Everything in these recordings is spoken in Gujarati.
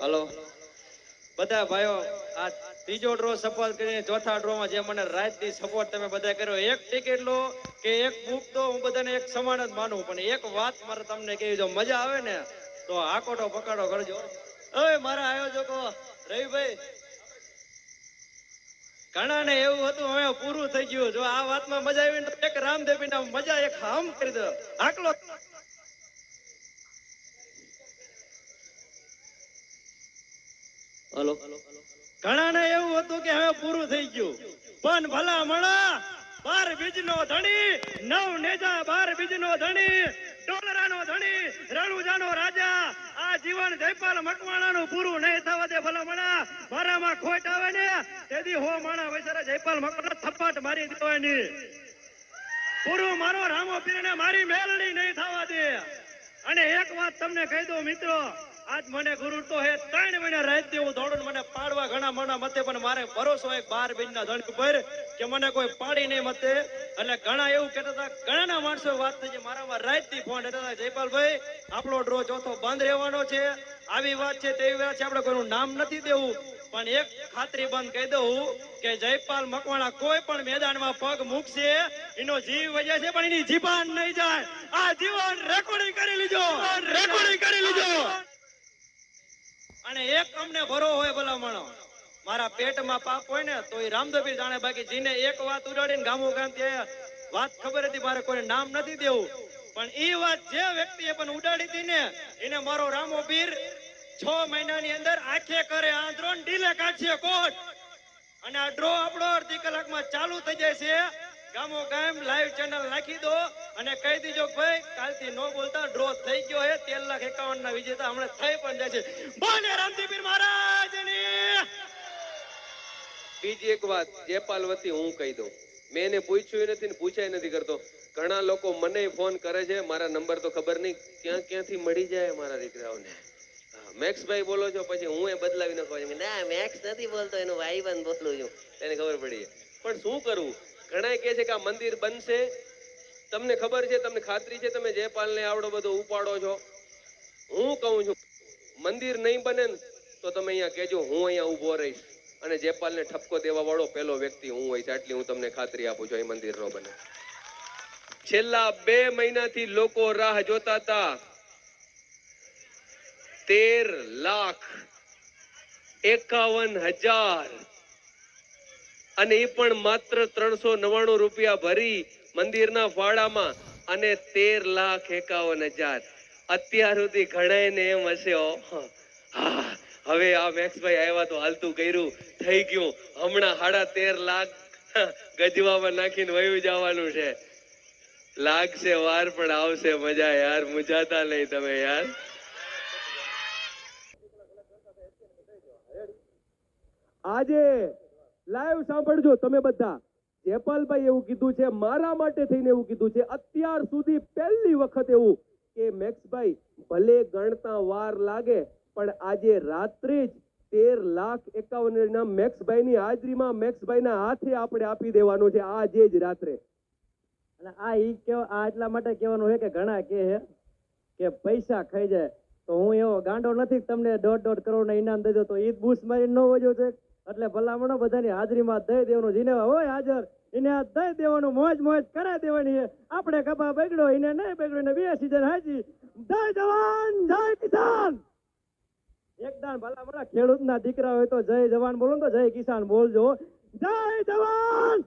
હલો. બધા ભાઈઓ, આ ત્રીજો ડ્રો સફળ કરીને ચોથા ડ્રોમાં જે મને રાતથી સપોર્ટ તમે બધા કર્યો, એક ટિકિટ લો કે એક બુક તો હું બધાને એક સમાન જ માનું, પણ એક વાત મારે તમને કહેવી જો મજા આવે ને, તો આકોટો પકડો કરજો. હવે મારા આયોજકો, રવિભાઈ, ઘણાને એવું હતું, હવે પૂરું થઈ ગયું. જો આ વાતમાં મજા આવી ને એક રામદેવી મજા એક હામ કરી દો. આકલો હલો. ઘણાને એવું હતું કે હવે પૂરું થઈ ગયું. પણ ભલા મણા, બાર બીજનો ધણી, નવ નેજા, બાર બીજનો ધણી ડોલરાનો ધણી, રણુજાનો રાજા, આ જીવન જયપાલ મકવાણાનું પૂરું નહીં થવા દે ભલા મણા. મારામાં ખોટ આવે ને, તેથી હો માણા વૈસરા જયપાલ મકવાણા થપ્પટ મારી દેવાની. પૂરું મારો રામો પીરને મારી મેલડી નહીં થવા દે. અને એક વાત તમને કહી દઉં, મિત્રો. આજ મને ગુરુ તો હે ત્રણ મહિના રાત દેવું દોડું મને પાડવા ઘણા મના મતે પણ મારે ભરોસો એક બાર બિન ના ધણ ઉપર કે મને કોઈ પાડી નહીં મતે. એટલે ઘણા એવું કહેતા હતા ઘણાના માણસો વાત થઈ છે મારામાં રાતથી ફોન હતા હતા, જયપાલભાઈ આપણો ડ્રો ચોથો બંધ રહેવાનો છે. આવી વાત છે તેવી વાત છે આપણે કોઈનું નામ નથી દેવું. પણ એક ખાતરી બંધ કહી દઉં કે જયપાલ મકવાણા કોઈ પણ મેદાનમાં પગ મૂકશે એનો જીવ વજે છે પણ એની જીપાન નહીં જાય. આ જીવન રેકોર્ડિંગ કરી લીજો રેકોર્ડિંગ કરી લીજો અને એક અમને ભરો હોય ભલામણો. મારા પેટમાં પાપ હોય ને, તો એ રામદેવપીર જાણે બાકી જીને એક વાત ઉડાડીને ગામો ગામ ત્યાં વાત ખબર હતી, મારે કોઈ નામ નથી દેવું. પણ એ વાત જે વ્યક્તિએ પણ ઉડાડી હતી ને, એને મારો રામો પીર છ મહિનાની અંદર આંખે કરે આંધ્રો ઢીલે કાઢશે કોટ અને આ ડ્રો આપણો અડધી કલાકમાં ચાલુ થઈ જાય છે. ગામો ગામ લાઈવ ચેનલ નાખી દો. અને કહી દીજો કે ભાઈ, કાલથી નો બોલતા ડ્રો થઈ ગયો હે તેર લાખ એકાવન ના વિજેતા હમણાં થઈ પણ જાય છે. બોલે રામજીપીર મહારાજ બીજી એક વાત, જેપાલ વતી હું કહી દઉં. મેં એને પૂછ્યું નથી ને પૂછાય નથી કરતો. ઘણા લોકો મને ફોન કરે છે, મારા નંબર તો ખબર નહીં, ક્યાં ક્યાંથી મળી જાય મારા દીકરાઓને. મેક્સભાઈ બોલો છો, પછી હું એ બદલાવી નાખવા છું. ના, મેક્સ નથી બોલતો, એનું ભાઈબંધ બોલું છું. એને ખબર પડી. પણ શું કરવું ઘણા કહે છે કે આ મંદિર બનશે તમને ખબર છે, તમને ખાતરી છે, તમે જયપાલને આવડો બધો ઉપાડો છો? હું કહું છું, મંદિર નહીં બને ને તો તમે અહીંયા કહેજો, હું અહીંયા ઊભો રહીશ. અને જેપાલને ઠપકો દેવા વાળો પહેલો વ્યક્તિ હું હોઈશ આટલી હું તમને ખાતરી આપું છું, એ મંદિર નો બને. છેલ્લા બે મહિનાથી લોકો રાહ જોતા હતા. તેર લાખ, એકાવન હજાર. અને એ પણ માત્ર ત્રણસો નવ્વાણું રૂપિયા ભરી મંદિરના ફાળામાં અને તેર લાખ એકાવન હજાર. અત્યાર સુધી ઘણાને એમ હશે હવે આ મેક્સભાઈ આવ્યા તો હાલતું કર્યું, થઈ ગયું. હમણાં સાડા તેર લાખ ગજવામાં નાખીને વયું જવાનું છે. લાગશે વાર, પણ આવશે મજા યાર, મુજાતા નહીં તમે યાર. આજે લાઈવ સાંભળજો તમે બધા. જેપાલભાઈ એવું કીધું છે, મારા માટે થઈને એવું કીધું છે, અત્યાર સુધી પહેલી વખત એવું કે મેક્સભાઈ ભલે ગણતા વાર લાગે, પણ આજે રાત્રે જ તેર લાખ એકાવન ના મેક્સભાઈની હાજરીમાં મેક્સભાઈના હાથે આપણે આપી દેવાનું છે, આજે જ રાત્રે. અને આ ઈ કેવા આ એટલા માટે કહેવાનું છે કે ઘણા કહે છે કે પૈસા ખાઈ જાય. તો હું એવો ગાંડો નથી તમને દોઢ દોઢ કરોડ ના ઇનામ દેજો તો ઈ જ બૂસ મારી ન વજો છે. એટલે ભલામણો બધાની હાજરીમાં દઈ દેવાનું. જેને હોય હાજર, એને આ દઈ દેવાનું. મોજ મોજ કરાવી દેવાની. છે આપણે કપા બગડો એને નહીં બગડો ને બે સીઝન હાજી. જય જવાન, જય કિસાન. એકદાન ભલામણા. ખેડૂતના દીકરા હોય તો જય જવાન બોલો ને તો જય કિસાન બોલજો. જય જવાન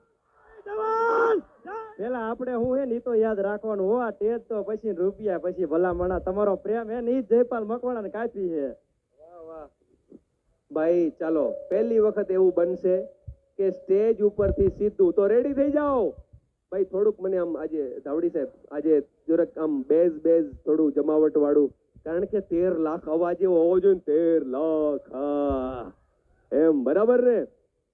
જવાન પેલા આપણે હું હે ને તો યાદ રાખવાનું. હો, આ ટેજ તો પછી રૂપિયા પછી ભલામણા. તમારો પ્રેમ હે ને જયપાલ મકવાણા ને કાપી છે. ભાઈ, ચાલો, પહેલી વખત એવું બનશે કે સ્ટેજ ઉપરથી સીધું. તો રેડી થઈ જાઓ. ભાઈ, થોડુંક મને આમ આજે ધાવડી સાહેબ, આજે જરાક આમ બેઝ બેઝ થોડું જમાવટ વાળું. કારણ કે તેર લાખ અવાજ એવો હોવો જોઈએ તેર લાખ, હા. એમ, બરાબર ને?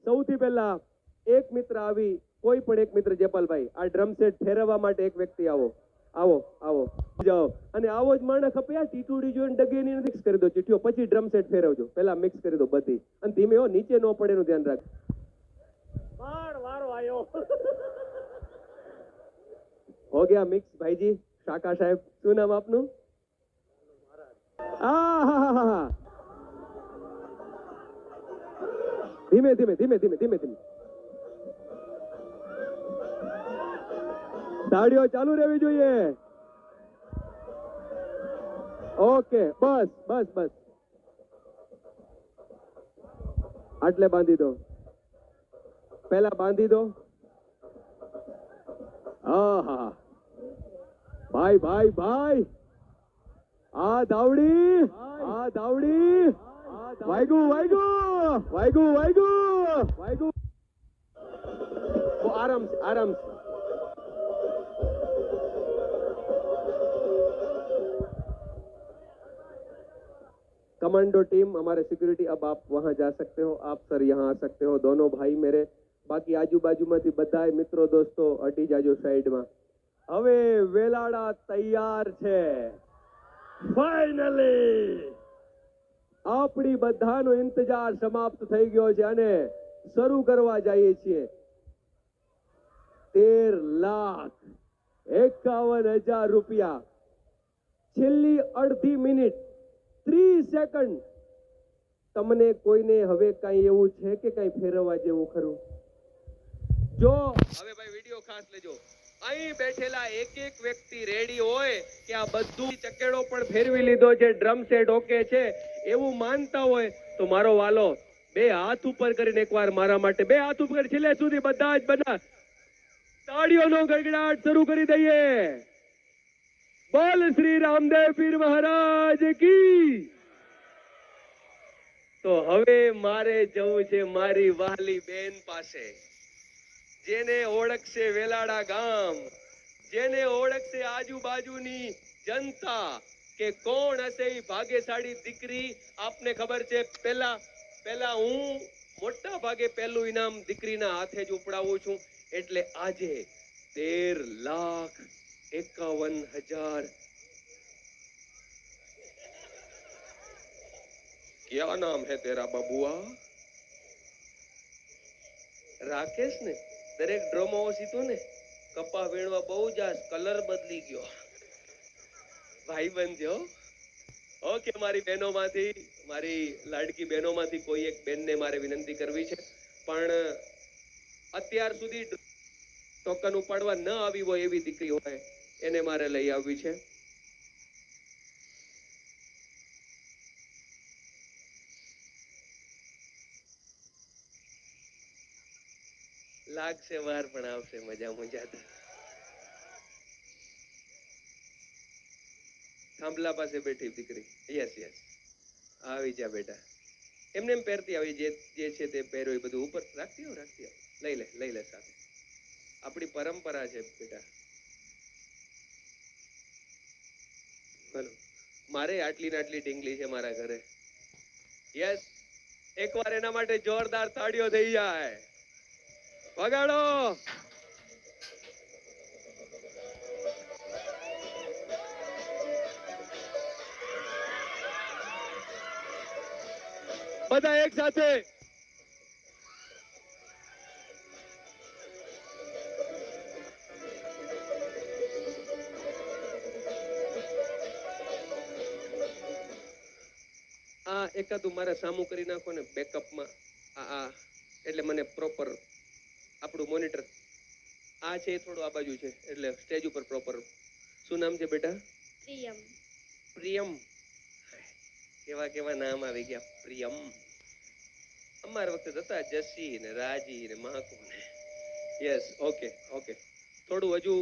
સૌથી પહેલા એક મિત્ર આવી, કોઈ પણ એક મિત્ર, જેપાલભાઈ, આ ડ્રમ સેટ ફેરવવા માટે એક વ્યક્તિ આવો. આવો આવો. જાઓ. અને આવો જ માણસ ખપે આ ટીટુડી જોઈને ડગીની મિક્સ કરી દો ચીઠીઓ. પછી ડ્રમ સેટ ફેરવજો. પહેલા મિક્સ કરી દો બધી. અને ધીમે હો નીચે ન પડે એનું ધ્યાન રાખ પણ વારો આવ્યો હો ગયા મિક્સ ભાઈજી શાકા સાહેબ. શું નામ આપનું. ધીમે ધીમે ધીમે ધીમે ધીમે ધીમે. તાળીઓ ચાલુ રહેવી જોઈએ. ઓકે બસ બસ બસ. આટલે બાંધી દો. પહેલા બાંધી દો. આહા ભાઈ ભાઈ ભાઈ. આ દાવડી આ દાવડી. વાયગુ વાયગુ વાયગુ વાયગુ વાયગુ. આરામ આરામ कमांडो टीम हमारे सिक्योरिटी अब आप वहां जा सकते हो आप सर यहाँ आ सकते हो दोनों भाई मेरे બાકી આજુબાજુમાંથી બધાય મિત્રો દોસ્તો હટી જાજો સાઈડમાં હવે વેલાડા તૈયાર છે ફાઇનલી આપણી બધાનો ઇંતજાર સમાપ્ત થઈ ગયો છે અને શરૂ કરવા જઈએ છીએ તેર લાખ એકાવન હજાર રૂપિયા છેલ્લી અડધી મિનિટ ત્રીસ સેકન્ડ તમને કોઈને હવે કઈ એવું છે કે કઈ ફેરવવા જેવું ખરું? જો હવે ભાઈ વીડિયો ખાસ લેજો. અહીં બેઠેલા એક એક વ્યક્તિ રેડી હોય કે આ બધું ચકેડો પણ ફેરવી લીધો છે ડ્રમ સેટ ઓકે છે, એવું માનતા હોય, તો મારો વાલો બે હાથ ઉપર કરીને એકવાર મારા માટે, બે હાથ ઉપર છેલ્લે સુધી બધા જ બધા તાળીઓનો ગડગડાટ શરૂ કરી દઈએ. બોલ શ્રી રામદેવ પીર મહારાજ કી. તો હવે મારે જવું છે મારી વાલી બેન પાસે. જેને ઓળખશે વેલાડા ગામ, જેને ઓળખશે આજુબાજુની જનતા કે કોણ હશે એ ભાગ્યશાળી દીકરી, આપને ખબર છે પેલા પેલા હું મોટા ભાગે પહેલું ઇનામ દીકરીના હાથે જ ઉપડાવું છું. એટલે આજે તેર લાખ એકાવન હજાર क्या नाम है तेरा बबुआ રાકેશ ને દરેક ડ્રોમાં સીધું ને કપા વીણવા બહુ જાસ કલર બદલી ગયો ભાઈ બનજો ઓકે મારી બહેનોમાંથી મારી લાડકી બહેનોમાંથી કોઈ એક બેનને મારે વિનંતી કરવી છે પણ અત્યાર સુધી ટોકન ઉપાડવા ન આવી હોય એવી દીકરી હોય એને મારે લઈ આવવી છે. લાગશે, વાર પણ આવશે, મજા મજા થાંભલા પાસે બેઠી દીકરી. યસ યસ આવી જા બેટા. એમને એમ પહેરતી આવી, જે જે છે તે પહેરો એ બધું ઉપર. રાખતી આવ રાખતી આવ. લઈ લે લઈ લે સાથે. આપણી પરંપરા છે બેટા. ભલો મારે આટલી ને આટલી ઢીંગલી છે મારા ઘરે. યસ, એકવાર એના માટે જોરદાર તાળીઓ થઈ જાય. વગાડો. બધા એક સાથે એકાદું મારે સામું કરી નાખો ને બેકઅપમાં આ આ. એટલે મને પ્રોપર આપણું મોનિટર આ છે એ થોડું આ બાજુ છે. એટલે સ્ટેજ ઉપર પ્રોપર શું નામ છે બેટા? પ્રિયમ. પ્રિયમ. કેવા કેવા નામ આવી ગયા. પ્રિયમ. અમારા વખતે હતા જસી ને રાજી ને મહાકુ ને. યસ ઓકે ઓકે થોડું હજુ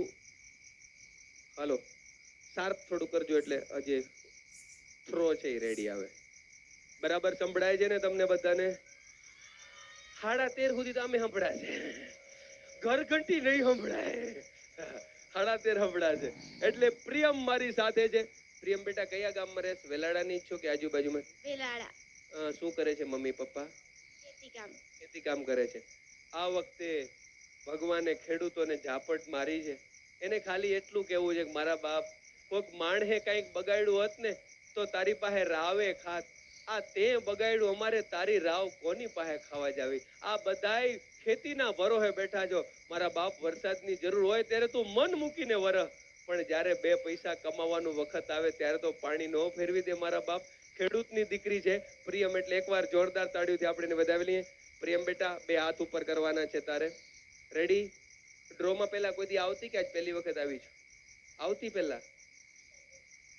હાલો શાર્પ થોડું કરજો એટલે હજી થ્રો છે એ રેડી આવે. બરાબર સંભળાય છે ને તમને બધાને? સાડા તેર સુધી તો અમે સંભળાશે ઘર ઘંટી નહીં સંભળાય. સાડા તેર સંભળાશે એટલે પ્રિયમ મારી સાથે છે. પ્રિયમ બેટા કયા ગામમાં રહેશ? વેલાડાની છો કે આજુબાજુમાં? વેલાડા શું કરે છે મમ્મી પપ્પા? ખેતી કામ. કરે છે. આ વખતે ભગવાને ખેડૂતોને ઝાપટ મારી છે. એને ખાલી એટલું કહેવું છે કે મારા બાપ કોઈક માણહે કંઈક બગાડ્યું હોત ને તો તારી પાસે રાવે ખાત. આ તે બગાડ્યું અમારે તારી રાવ કોની પાસે ખાવા જાવી? આ બધાય ખેતીના ભરોહે બેઠા છો. મારા બાપ વરસાદની જરૂર હોય ત્યારે તું મન મૂકીને વરહ પણ જ્યારે બે પૈસા કમાવાનું વખત આવે ત્યારે તો પાણી ન ફેરવી દે મારા બાપ. ખેડૂતની દીકરી છે. પ્રિયમ એટલે એકવાર જોરદાર તાળીઓથી આપણે વધાવી લઈએ. પ્રિયમ બેટા, બે હાથ ઉપર કરવાના છે તારે. રેડી ડ્રોમાં પહેલા કોઈ દી આવતી કે આજ પહેલી વખત આવી છું? આવતી પહેલા?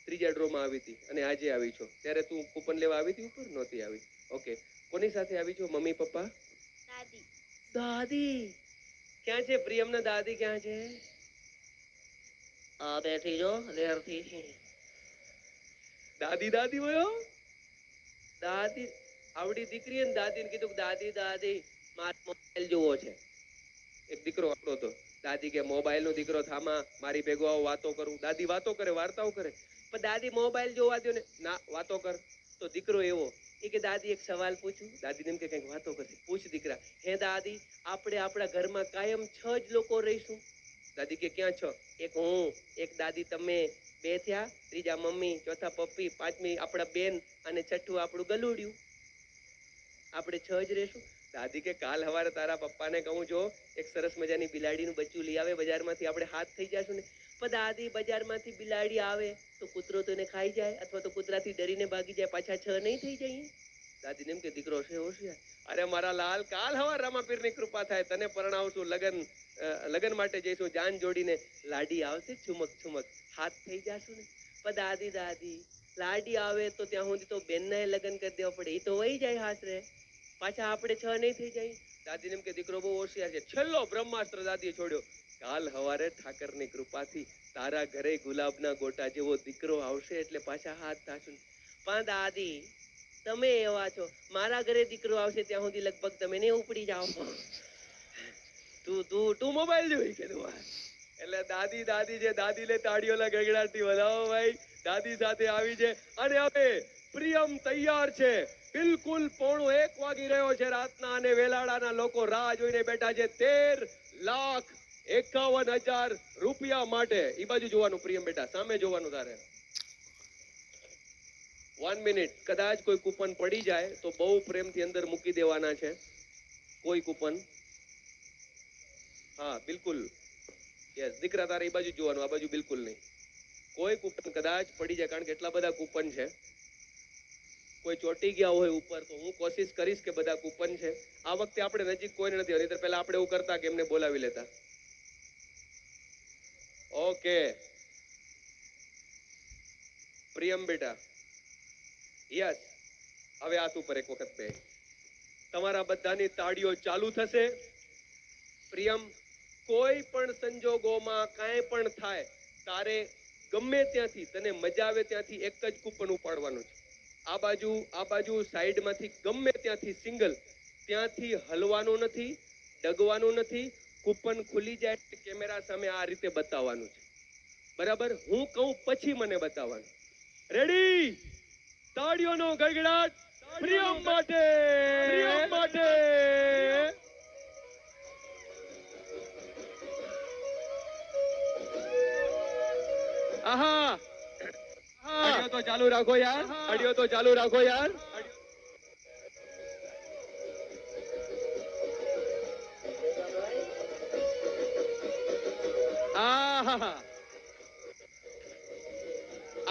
ત્રીજા ડ્રોમાં આવી હતી અને આજે આવી છો. ત્યારે તું કૂપન લેવા આવી હતી ઉપર? નહોતી આવી. ઓકે કોની સાથે આવી છો? Mummy papa? દાદી. દાદી? ક્યાં છે? પ્રિયમના દાદી ક્યાં છે? આ બેઠી જો લેરથી દાદી દાદી વયો દાદી આવડી દીકરી ને દાદીને કીધું કે દાદી દાદી મારે મોબાઈલ જોવો છે. એક દીકરો આપણો તો દાદી કે મોબાઈલ નો દીકરો થામા મારી ભેગો આવો વાતો કરું. દાદી વાતો કરે વાર્તાઓ કરે. પણ દાદી મોબાઈલ જોવા દો ને, ના, વાતો કર. તો દીકરો એવો એ કે દાદી એક સવાલ પૂછું. દાદી એમ કે કંઈક વાતો કરશે પૂછ દીકરા, હે દાદી, આપણે આપણા ઘરમાં કાયમ છ જ લોકો રહીશું. દાદી કે, ક્યાં છો? એક હું, એક દાદી તમે, બે થયા, ત્રીજા મમ્મી, ચોથા પપ્પી, પાંચમી આપણા બેન અને છઠ્ઠું આપણું ગલુડિયું. આપણે છ જ રહેશું. દાદી કે, કાલ હવારે તારા પપ્પાને કહું જો, એક સરસ મજાની બિલાડીનું બચ્ચું લઈ આવે બજારમાંથી, આપણે હાથ થઈ જશું ને. પણ દાદી બજારમાંથી બિલાડી આવે, તો કૂતરો તો ખાઈ જાય, અથવા તો કૂતરાથી ડરીને ભાગી જાય, પાછા છ નહીં થઈ જઈએ દાદીને એમ કે, દીકરો છે, હોશિયાર. અરે, મારા લાલ, કાલ હવા રામાપીરની કૃપા થાય, તને પરણાવશું લગન લગન માટે જઈશું, જાન જોડીને. લાડી આવશે છુમક છુમક. હાથ થઈ જાશું ને. પણ દાદી દાદી. લાડી આવે તો ત્યાં સુધી તો બેનને લગન કરી દેવા પડે, એ તો વહી જાય હાસરે પાછા આપણે છ નહીં થઈ જાય. દાદીને એમ કે, દીકરો બહુ હોશિયાર છે. છેલ્લો બ્રહ્માસ્ત્ર દાદીએ છોડ્યો. કાલ હવારે ઠાકરની કૃપાથી તારા ઘરે ગુલાબના ગોટા જેવો દીકરો આવશે એટલે પાછા હાથ થાશું પણ દાદી, તમે એવા છો. મારા ઘરે દીકરો આવશે ત્યાં સુધી લગભગ તમે ને ઉપડી જાઓ. તું તું તું મોબાઈલ જોઈ કે તું એટલે દાદી દાદી જે દાદીને તાળીઓના ગગડાટથી વધાવો ભાઈ. દાદી સાથે આવી છે અને હવે પ્રિયમ તૈયાર છે. બિલકુલ પોણો એક વાગી રહ્યો છે રાતના અને વેલાડાના લોકો રાહ જોઈને બેઠા છે. તેર લાખ એકાવન હજાર રૂપિયા માટે. એ બાજુ જોવાનું, પ્રિયમ બેટા, સામે જોવાનું તારે. વન મિનિટ કદાચ કોઈ કૂપન પડી જાય તો બહુ પ્રેમથી અંદર મૂકી દેવાના છે. કોઈ કૂપન. હા, બિલકુલ. યસ દીકરા તારે એ બાજુ જોવાનું, આ બાજુ બિલકુલ નહીં. કોઈ કૂપન કદાચ પડી જાય, કારણ કે એટલા બધા કૂપન છે. કોઈ ચોટી ગયા હોય ઉપર, તો હું કોશિશ કરીશ કે બધા કૂપન છે. આ વખતે આપણે નજીક કોઈને નથી નહીતર પહેલા આપણે એવું કરતા કે એમને બોલાવી લેતા. ઓકે પ્રિયમ બેટા યસ હવે હાથ ઉપર એક વખત બે તમારા બધાની તાળીઓ ચાલુ થશે પ્રિયમ કોઈ પણ સંજોગોમાં કાંઈ પણ થાય તારે ગમે ત્યાંથી તને મજા આવે ત્યાંથી એક જ કૂપન ઉપાડવાનું છે આ બાજુ આ બાજુ સાઈડમાંથી ગમે ત્યાંથી સિંગલ ત્યાંથી હલવાનું નથી ડગવાનું નથી કૂપન ખુલી જાય કેમેરા સામે આ રીતે બતાવવાનું છે. બરાબર? હું કહું પછી મને બતાવવાનું. રેડી તાળીઓનો ગગડાટ પ્રિયમ માટે! પ્રિયમ માટે! આહા! અડિયો તો ચાલુ રાખો યાર. અડિયો તો ચાલુ રાખો યાર.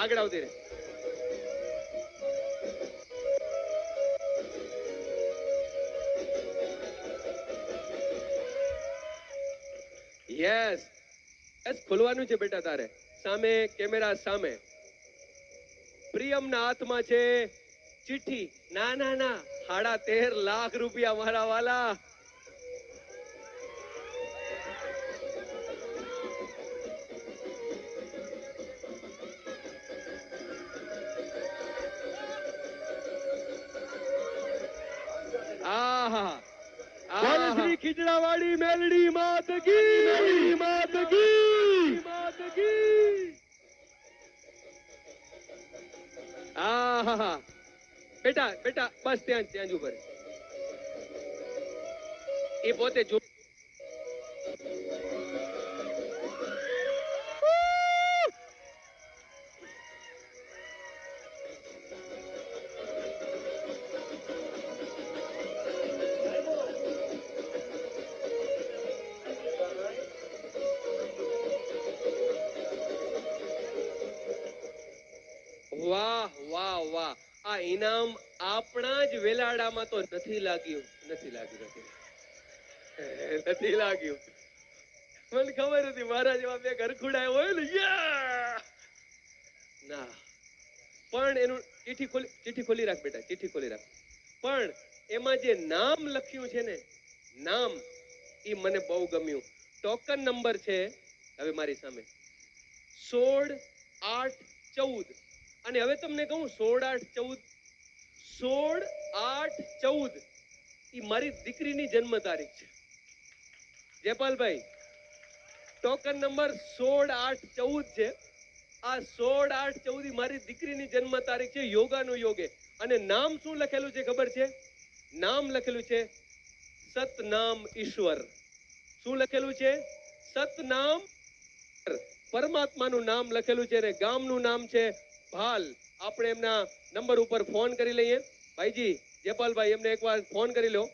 આગળ આવતી રહે. યસ એસ ખોલવાનું છે બેટા તારે. સામે, કેમેરા સામે. પ્રિયમના હાથમાં છે ચિઠ્ઠી. ના ના ના. સાડા તેર લાખ રૂપિયા મારા વાલા. શ્રી ખીજડાવાળી મેલડી માતગી મેલડી માત કી! માત કી! આહા બેટા બેટા બસ ત્યાં ત્યાં જ ઉભર એ પોતે જો આ ઇનામ આપણા જ વેલાડામાં તો નથી લાગ્યું. નથી લાગ્યું નથી લાગ્યું. મને ખબર હતી મારા જેવા બે ઘરખુડા હોય ને ના. પણ એનું ચીઠી ખોલી ચીઠી ખોલી રાખ બેટા ચીઠી ખોલી રાખ. પણ એમાં જે નામ લખ્યું છે ને, નામ, એ મને બહુ ગમ્યું. ટોકન નંબર છે, હવે મારી સામે. સોળ આઠ ચૌદ. અને હવે તમને કહું, સોળ આઠ ચૌદ, સોળ આઠ ચૌદ. એ મારી દીકરીની જન્મ તારીખ છે. જયપાલભાઈ ટોકન નંબર સોળ આઠ ચૌદ છે. આ સોળ આઠ ચૌદ મારી દીકરીની જન્મ તારીખ છે યોગાનું યોગે અને નામ શું લખેલું છે ખબર છે? નામ લખેલું છે સતનામ ઈશ્વર. શું લખેલું છે? સતનામ પરમાત્માનું નામ લખેલું છે અને ગામનું નામ છે ભાલ આપણે એમના નંબર ઉપર ફોન કરી લઈએ. ભાઈજી જયપાલભાઈ એમને એકવાર ફોન કરી લો.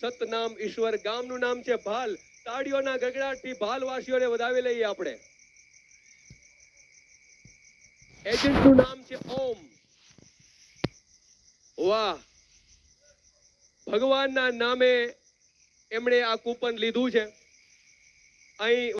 સતનામ ઈશ્વર ગામનું નામ છે ભાલ. તાળીઓના ગગડાટથી ભાલવાસીઓને વધાવી લઈએ આપણે. એજન્ટનું નામ છે ઓમ. વાહ. ભગવાનના નામે એમણે આ કૂપન લીધું છે. અહીં